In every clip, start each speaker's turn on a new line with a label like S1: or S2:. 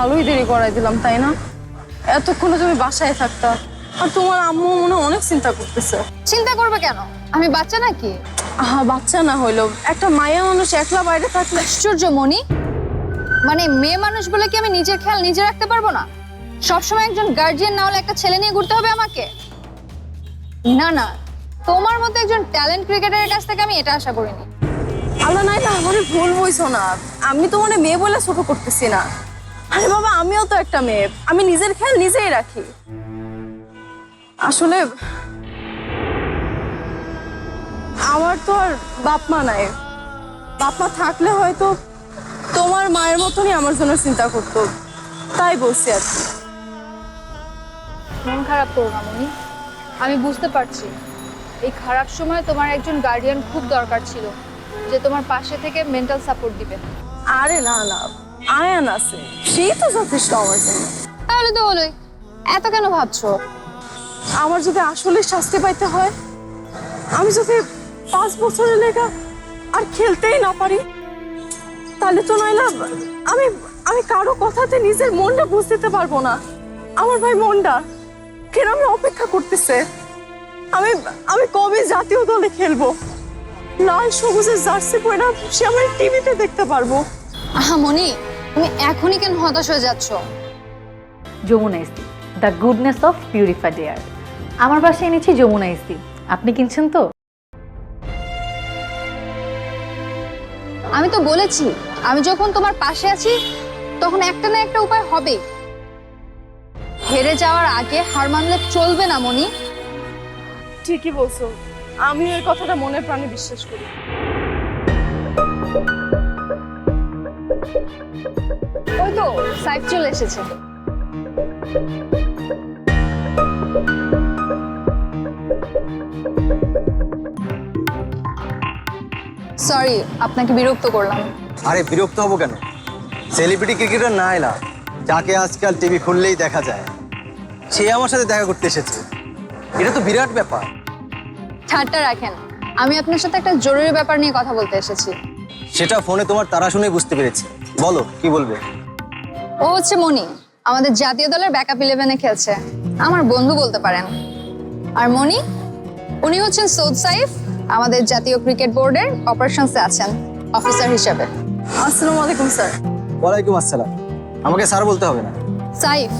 S1: ভালোই দেরি করাই দিলাম তাই না? এতক্ষণে তুমি বাসায় থাকতা। আর তোমার আম্মু মনে অনেক চিন্তা করতেছে।
S2: চিন্তা করবে কেন? আমি বাচ্চা নাকি?
S1: আহা বাচ্চা না হইল একটা মায়া মানুষ একলা বাইরে থাকলে
S2: আশ্চর্য মনি মানে মেয়ে মানুষ বলে কি আমি নিজের খেয়াল নিজে রাখতে পারব না? সবসময় একজন গার্জিয়ান না হলে একটা ছেলে নিয়ে ঘুরতে হবে আমাকে? না না। তোমার মতো একজন ট্যালেন্ট ক্রিকেটারের কাছ থেকে আমি এটা আশা করিনি।
S1: আল্লাহ নাই না আমার ভুল বইছো না। আমি তো মানে মেয়ে বলে ছোট করতেছি না। আরে বাবা আমিও তো একটা মেয়ে। আমি নিজের খেয়াল নিজেই রাখি। আসলে আমার তো আর বাপ মা নাই। বাপ মা থাকলে হয়তো তোমার মায়ের মতনই আমার জন্য চিন্তা করতো। তাই বলছি আর কি।
S2: মন খারাপ করো না মনি। আমি বুঝতে পারছি। এই খারাপ সময় তোমার একজন গার্ডিয়ান খুব দরকার ছিল যে তোমার পাশে থেকে মেন্টাল সাপোর্ট দিবে।
S1: আরে না না। আয়ান আছে। সেই তো যথেষ্ট আমার জন্য।
S2: তাহলে তো হলোই এত কেন ভাবছ?
S1: আমার যদি আসলে শাস্তি পাইতে হয় আমি যদি পাঁচ বছরের লেগা আর খেলতেই না পারি তাহলে তো নইলা আমি আমি কারও কথাতে নিজের মনটা বুঝতে পারব না। আমার ভাই মনটা কেরমে অপেক্ষা করতেছে। আমি আমি কবে জাতীয় দলে খেলব? লাল সবুজের জার্সি পরে সে আমার টিভিতে দেখতে পারব।
S2: আহা মনি তুমি এখনই কেন হতাশ হয়ে যাচ্ছ?
S3: Jamuna AC the goodness of purified air আমার বাসায় এনেছি যমুনা ইসি আপনি কিনছেন তো?
S2: আমি তো বলেছি আমি যখন তোমার পাশে আছি তখন একটা না একটা উপায় হবে। হেরে যাওয়ার আগে হার মানলে চলবে না মনি
S1: ঠিকই বলছো। আমি ওই কথাটা মনে প্রাণে বিশ্বাস করি।
S2: ওই তো সাইফ চলে এসেছে। সরি আপনাকে বিরক্ত করলাম।
S4: আরে বিরক্ত হব কেন? সেলিব্রিটি ক্রিকেটার না এলা যাকে আজকাল টিভি খুললেই দেখা যায়। সে আমার সাথে দেখা করতে এসেছে। এটা তো বিরাট ব্যাপার।
S2: ঠাট্টা রাখেন আমি আপনার সাথে একটা জরুরি ব্যাপার নিয়ে কথা বলতে এসেছি।
S4: সেটা ফোনে তোমার তারা শুনে বুঝতে পেরেছি। বলো কি বলবে?
S2: ও হচ্ছে মনি আমাদের জাতীয় দলের ব্যাকআপ ইলেভেনে খেলছে। আমার বন্ধু বলতে পারেন। আর মনি উনি হচ্ছেন সৌদ সাইফ আমাদের জাতীয় ক্রিকেট বোর্ডের অপারেশনসে আছেন অফিসার হিসেবে।
S1: আসসালামু আলাইকুম স্যার।
S4: ওয়ালাইকুম আসসালাম। আমাকে স্যার বলতে হবে না।
S2: সাইফ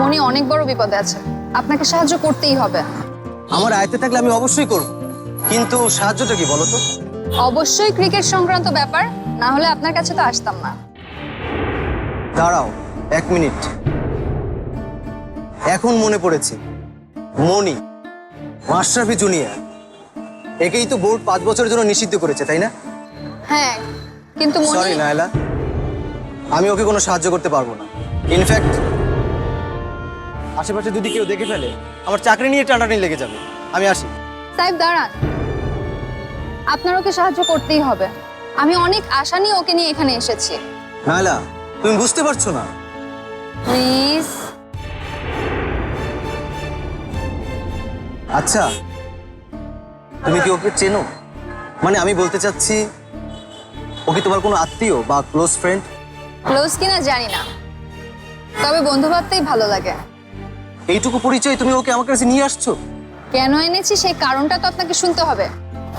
S2: মনি অনেক বড় বিপদে আছে। আপনাকে সাহায্য করতেই হবে।
S4: আমার আয়তে থাকলে আমি অবশ্যই করব। কিন্তু সাহায্যটা কি বলো তো?
S2: অবশ্যই ক্রিকেট সংক্রান্ত ব্যাপার না হলে আপনার কাছে তো আসতাম না।
S4: দাঁড়াও এক মিনিট। এখন মনে পড়েছে। মনি মাশরাফি জুনিয়র একেই তো বোর্ড পাঁচ বছরের জন্য নিষিদ্ধ করেছে তাই না?
S2: হ্যাঁ কিন্তু
S4: সরি নায়লা। আমি ওকে কোনো সাহায্য করতে পারব না। ইনফ্যাক্ট আশেপাশে যদি কেউ দেখে ফেলে আমার চাকরি নিয়ে টানাটানি লেগে যাবে। আমি আসি।
S2: সাইফ দাঁড়ান। আপনার ওকে সাহায্য করতেই হবে। আমি অনেক আশা নিয়ে ওকে নিয়ে এখানে এসেছি।
S4: নায়লা তুমি বুঝতে পারছ না?
S2: প্লিজ
S4: আচ্ছা তুমি কি ওকে চেনো? মানে আমি বলতে চাচ্ছি ও কি তোমার কোনো আত্মীয় বা ক্লোজ ফ্রেন্ড
S2: ক্লোজ কিনা জানি না। তবে বন্ধু ভাবতেই ভালো লাগে।
S4: এইটুকু পরিচয় তুমি ওকে আমার কাছে নিয়ে আসছো?
S2: কেন এনেছি? সেই কারণটা তো আপনাকে শুনতে হবে।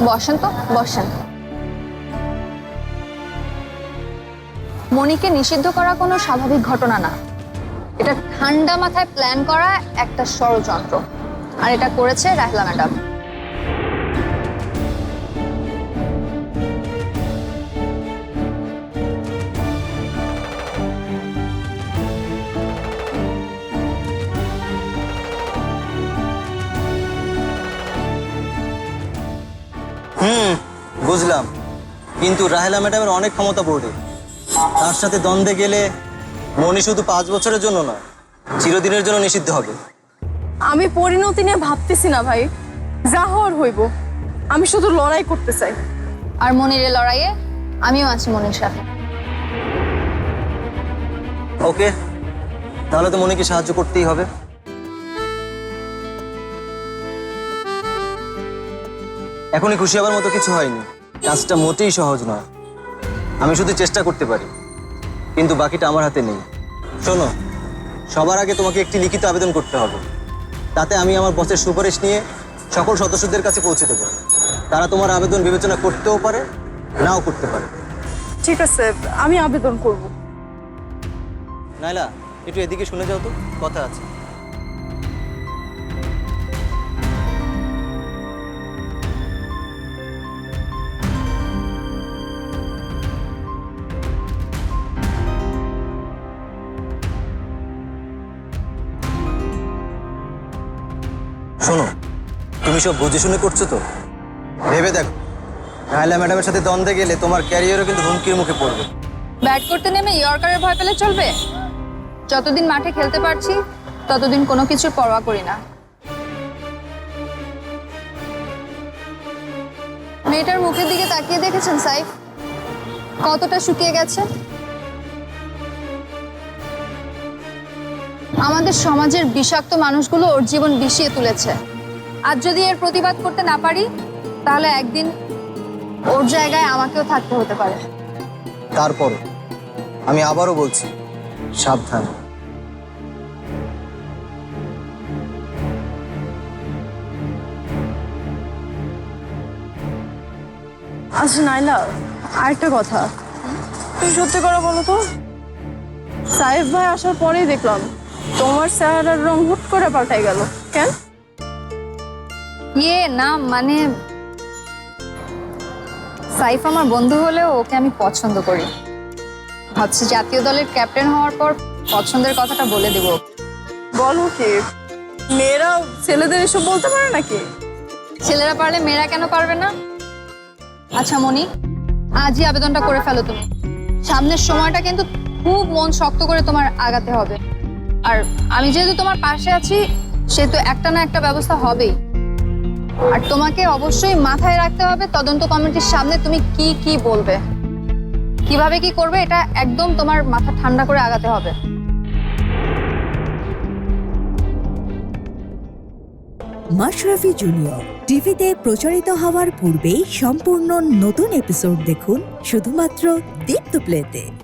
S2: বসেন তো বসেন। মনিকে নিষিদ্ধ করা কোনো স্বাভাবিক ঘটনা না। এটা ঠান্ডা মাথায় প্ল্যান করা একটা ষড়যন্ত্র। আর এটা করেছে রাহলা ম্যাডাম।
S4: হুম, বুঝলাম। কিন্তু রাহেলা ম্যাডামের অনেক ক্ষমতা বোর্ডে। তার সাথে দ্বন্দ্বে গেলে মনি শুধু পাঁচ বছরের জন্য নয় চিরদিনের জন্য নিষিদ্ধ হবে।
S1: আমি পরিণতি নিয়ে ভাবতেছি না ভাই। যা হওয়ার হইব। আমি শুধু লড়াই করতে চাই।
S2: আর মনির এই লড়াইয়ে আমিও আছি মনির সাথে।
S4: ওকে তাহলে তো মনিকে সাহায্য করতেই হবে। এখনই খুশি হবার মতো কিছু হয়নি। কাজটা মোটেই সহজ নয়। আমি শুধু চেষ্টা করতে পারি। কিন্তু বাকিটা আমার হাতে নেই। শোনো সবার আগে তোমাকে একটি লিখিত আবেদন করতে হবে। তাতে আমি আমার বসের সুপারিশ নিয়ে সকল সদস্যদের কাছে পৌঁছে দেবো। তারা তোমার আবেদন বিবেচনা করতেও পারে নাও করতে পারে।
S1: ঠিক আছে আমি আবেদন করব।
S4: নাইলা একটু এদিকে শুনে যাও তো কথা আছে। শোনো, তুমি সব বুঝে শুনে করছ তো? ভেবে দেখো, নাইলা ম্যাডামের সাথে দ্বন্দ্বে গেলে তোমার ক্যারিয়ারও কিন্তু হুমকির মুখে পড়বে।
S2: ব্যাট করতে নেমে ইয়র্কারের ভয় পেলে চলবে? যতদিন মাঠে খেলতে পারছি, ততদিন কোনো কিছুর পরোয়া করি না। মেয়েটার মুখের দিকে তাকিয়ে দেখেছেন সাইফ? কতটা শুকিয়ে গেছে? আমাদের সমাজের বিষাক্ত মানুষগুলো ওর জীবন বিষিয়ে তুলেছে। আর যদি এর প্রতিবাদ করতে না পারি তাহলে একদিন ওর জায়গায় আমাকেও থাকতে হতে পারে।
S4: তারপর আমি আবারও বলছি সাবধান।
S1: আচ্ছা নাইলা আরেকটা কথা। তুমি সত্যি করে বলো তো সাহেব ভাই আসার পরেই দেখলাম তোমার চেহারার রং হুট করে পাল্টাই গেল। কেন?
S2: ইয়ে না মানে সাইফ আমার বন্ধু হলেও ওকে আমি পছন্দ করি। ভাবছি জাতীয় দলের ক্যাপ্টেন হওয়ার পর পছন্দের কথাটা বলে দেব।
S1: বলো কি মেয়েরা ছেলেদের এসব বলতে পারে নাকি?
S2: ছেলেরা পারলে মেয়েরা কেন পারবে না? আচ্ছা মনি আজই আবেদনটা করে ফেলো তুমি। সামনের সময়টা কিন্তু খুব মন শক্ত করে তোমার আগাতে হবে। আর আমি যেহেতু তোমার পাশে আছি সেহেতু একটা না একটা ব্যবস্থা হবেই। আর তোমাকে অবশ্যই মাথায় রাখতে হবে তদন্ত কমিটির সামনে তুমি কি কি বলবে। কীভাবে কি করবে, এটা একদম তোমার মাথা ঠান্ডা করে আগাতে হবে।
S5: মাশরাফি জুনিয়র, টিভিতে প্রচারিত হওয়ার পূর্বেই সম্পূর্ণ নতুন এপিসোড দেখুন শুধুমাত্র দীপ্ত প্লেতে